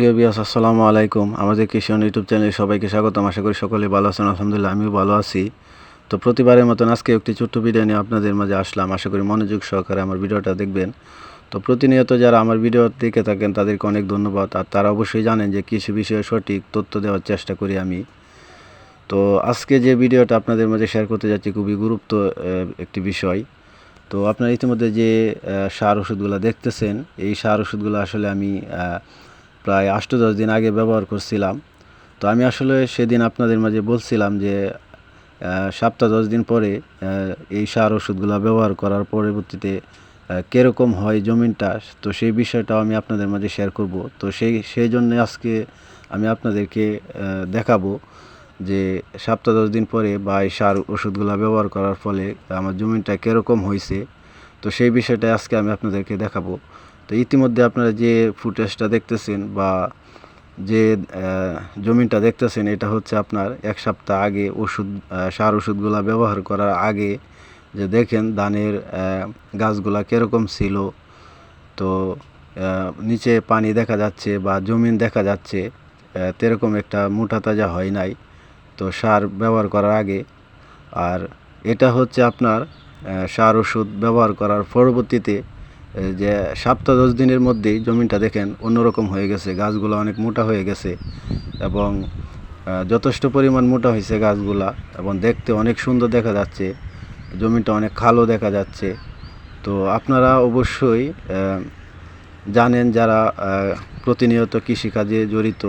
প্রিয় বিয়াস আসসালামু আলাইকুম। আমাদের কৃষণ ইউটিউব চ্যানেলে সবাইকে স্বাগতম। আশা করি সকলে ভালো আছেন, আলহামদুলিল্লাহ, আমিও ভালো আছি। তো প্রতিবারের মতন আজকে একটি ছোট্ট ভিডিও নিয়ে আপনাদের মাঝে আসলাম। আশা করি মনোযোগ সহকারে আমার ভিডিওটা দেখবেন। তো প্রতিনিয়ত যারা আমার ভিডিও দেখে থাকেন, তাদেরকে অনেক ধন্যবাদ। আর তারা অবশ্যই জানেন যে কৃষি বিষয়ে সঠিক তথ্য দেওয়ার চেষ্টা করি আমি। তো আজকে যে ভিডিওটা আপনাদের মাঝে শেয়ার করতে যাচ্ছি খুবই গুরুত্ব একটি বিষয়। তো আপনারা ইতিমধ্যে যে সার ওষুধগুলো দেখতেছেন, এই সার ওষুধগুলো আসলে আমি প্রায় আষ্ট দশ দিন আগে ব্যবহার করছিলাম। তো আমি আসলে সেদিন আপনাদের মাঝে বলছিলাম যে সপ্তাহ দশ দিন পরে এই সার ওষুধগুলো ব্যবহার করার পরবর্তীতে কীরকম হয় জমিনটা, তো সেই বিষয়টাও আমি আপনাদের মাঝে শেয়ার করব। তো সেই সেই জন্য আজকে আমি আপনাদেরকে দেখাবো যে সপ্তাহ দশ দিন পরে বা এই সার ওষুধগুলো ব্যবহার করার ফলে আমার জমিনটা কীরকম হয়েছে। তো সেই বিষয়টা আজকে আমি আপনাদেরকে দেখাবো। তো ইতিমধ্যে আপনারা যে ফুটেজটা দেখতেছেন বা যে জমিনটা দেখতেছেন, এটা হচ্ছে আপনার এক সপ্তাহ আগে ওষুধ সার ওষুধগুলো ব্যবহার করার আগে যে দেখেন ধানের গাছগুলা কীরকম ছিল। তো নিচে পানি দেখা যাচ্ছে বা জমিন দেখা যাচ্ছে তেরকম একটা মোটা তাজা হয় নাই। তো সার ব্যবহার করার আগে। আর এটা হচ্ছে আপনার সার ওষুধ ব্যবহার করার পরবর্তীতে যে সপ্তাহ দশ দিনের মধ্যেই জমিনটা দেখেন অন্যরকম হয়ে গেছে, গাছগুলো অনেক মোটা হয়ে গেছে এবং যথেষ্ট পরিমাণ মোটা হয়েছে গাছগুলা এবং দেখতে অনেক সুন্দর দেখা যাচ্ছে জমিটা অনেক খালো দেখা যাচ্ছে। তো আপনারা অবশ্যই জানেন যারা প্রতিনিয়ত কৃষিকাজে জড়িত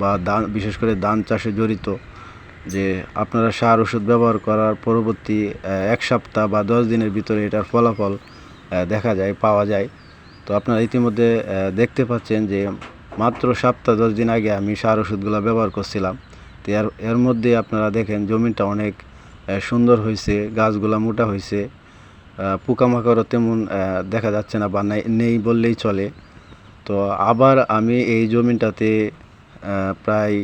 বা ধান বিশেষ করে ধান চাষে জড়িত যে আপনারা সার ওষুধ ব্যবহার করার পরবর্তী এক সপ্তাহ বা দশ দিনের ভিতরে এটার ফলাফল দেখা যায়, পাওয়া যায়। তো আপনারা ইতিমধ্যে দেখতে পাচ্ছেন যে মাত্র সপ্তাহ দশ দিন আগে আমি সার ওষুধগুলো ব্যবহার করছিলাম। তো এর এর মধ্যে আপনারা দেখেন জমিটা অনেক সুন্দর হয়েছে, গাছগুলা মোটা হয়েছে। পোকামাকড়ও তেমন দেখা যাচ্ছে না বা নেই বললেই চলে। তো আবার আমি এই জমিটাতে প্রায়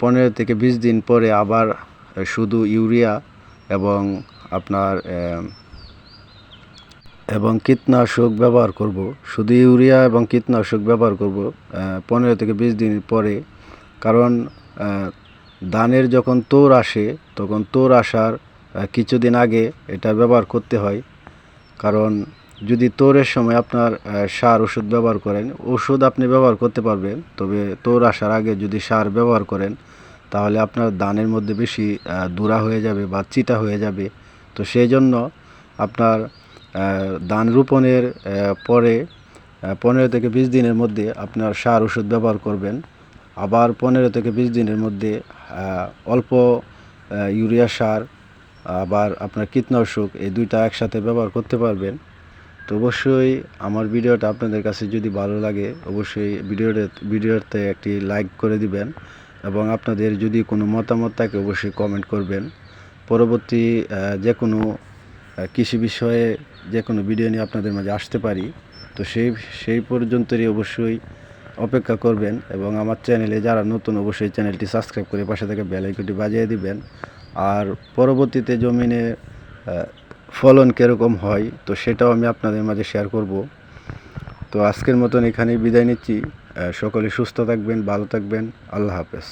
পনেরো থেকে বিশ দিন পরে আবার শুধু ইউরিয়া এবং আপনার এবং কীটনাশক ব্যবহার করব। শুধু ইউরিয়া এবং কীটনাশক ব্যবহার করব পনেরো থেকে বিশ দিন পরে। কারণ ধানের যখন তোর আসে, তখন তোর আসার কিছুদিন আগে এটা ব্যবহার করতে হয়। কারণ যদি তোরের সময় আপনার সার ওষুধ ব্যবহার করেন, ওষুধ আপনি ব্যবহার করতে পারবেন, তবে তোর আসার আগে যদি সার ব্যবহার করেন, তাহলে আপনার ধানের মধ্যে বেশি দূরা হয়ে যাবে বা চিটা হয়ে যাবে। তো সেই জন্য আপনার ধান রোপণের পরে পনেরো থেকে বিশ দিনের মধ্যে আপনার সার ওষুধ ব্যবহার করবেন। আবার পনেরো থেকে বিশ দিনের মধ্যে অল্প ইউরিয়া সার, আবার আপনার কীটনাশক, এই দুইটা একসাথে ব্যবহার করতে পারবেন। তো অবশ্যই আমার ভিডিওটা আপনাদের কাছে যদি ভালো লাগে, অবশ্যই ভিডিওটা ভিডিওতে একটি লাইক করে দিবেন এবং আপনাদের যদি কোনো মতামত থাকে, অবশ্যই কমেন্ট করবেন। পরবর্তী যে কোনো কৃষি বিষয়ে যে কোনো ভিডিও নিয়ে আপনাদের মাঝে আসতে পারি, তো সেই সেই পর্যন্তই অবশ্যই অপেক্ষা করবেন এবং আমার চ্যানেলে যারা নতুন, অবশ্যই চ্যানেলটি সাবস্ক্রাইব করে পাশে থেকে বেল আইকনটি বাজিয়ে দিবেন। আর পরবর্তীতে জমিনে ফলন কীরকম হয়, তো সেটাও আমি আপনাদের মাঝে শেয়ার করব। তো আজকের মতন এখানেই বিদায় নিচ্ছি। সকলে সুস্থ থাকবেন, ভালো থাকবেন। আল্লাহ হাফেজ।